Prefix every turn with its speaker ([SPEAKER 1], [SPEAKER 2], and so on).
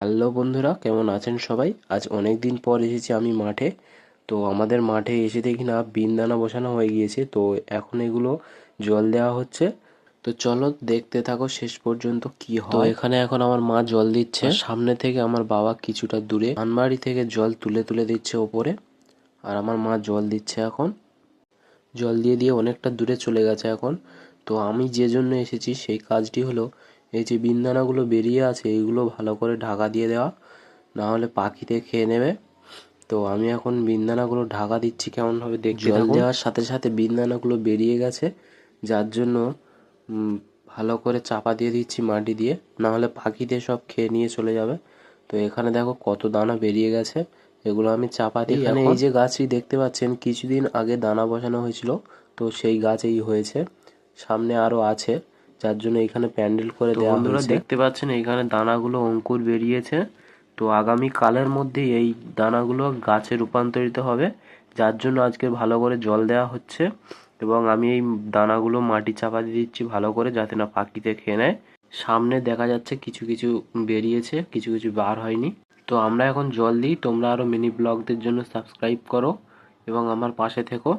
[SPEAKER 1] Hello বন্ধুরা কেমন আছেন সবাই? আজ অনেক দিন পর এসেছি আমি মাঠে। তো আমাদের মাঠে এসে দেখি না বিনদানা বসানো হয়ে গিয়েছে তো এখন এগুলো জল দেওয়া হচ্ছে। তো চলো দেখতে থাকো শেষ পর্যন্ত কি হয়। এখানে এখন আমার মা জল দিচ্ছে। সামনে থেকে আমার বাবা কিছুটা দূরে আনবাড়ি থেকে জল তুলে তুলে দিচ্ছে ওপরে। আর আমার মা জল দিচ্ছে এখন। জল দিয়ে দিয়ে অনেকটা দূরে চলে গেছে এখন। তো আমি যে জন্য এসেছি সেই কাজটি হলো এই যে বিনদানাগুলো বেরিয়ে আছে এইগুলো ভালো করে ঢাকা দিয়ে দেওয়া। না হলে পাখিতে খেয়ে নেবে। তো আমি এখন বিনদানাগুলো ঢাকা দিচ্ছি কেমনভাবে দেখতে। জল দেওয়ার সাথে সাথে বিনদানাগুলো বেরিয়ে গেছে। যার জন্য ভালো করে চাপা দিয়ে দিচ্ছি মাটি দিয়ে। না হলে পাখিতে সব খেয়ে নিয়ে চলে যাবে। তো এখানে দেখো কত দানা বেরিয়ে গেছে। এগুলো আমি চাপা দিই। এখানে এই যে গাছটি দেখতে পাচ্ছেন কিছুদিন আগে দানা বসানো হয়েছিল। তো সেই গাছ এই হয়েছে। সামনে আরও আছে। যার জন্য এখানে প্যান্ডেল করে দেওয়া বন্ধুরা দেখতে পাচ্ছেন এখানে দানাগুলো অঙ্কুর বেরিয়েছে। তো আগামী কালের মধ্যে এই দানাগুলো গাছে রূপান্তরিত হবে যার জন্য আজকে ভালো করে জল দেওয়া হচ্ছে এবং আমি এই দানাগুলো মাটি চাপা দিয়ে দিচ্ছি ভালো করে যাতে না পাখিতে খেয়ে নেয়। সামনে দেখা যাচ্ছে কিছু কিছু বেরিয়েছে কিছু কিছু বার হয়নি। তো আমরা এখন জল দিই তোমরা আরও মিনি ব্লগদের জন্য সাবস্ক্রাইব করো এবং আমার পাশে থেকো।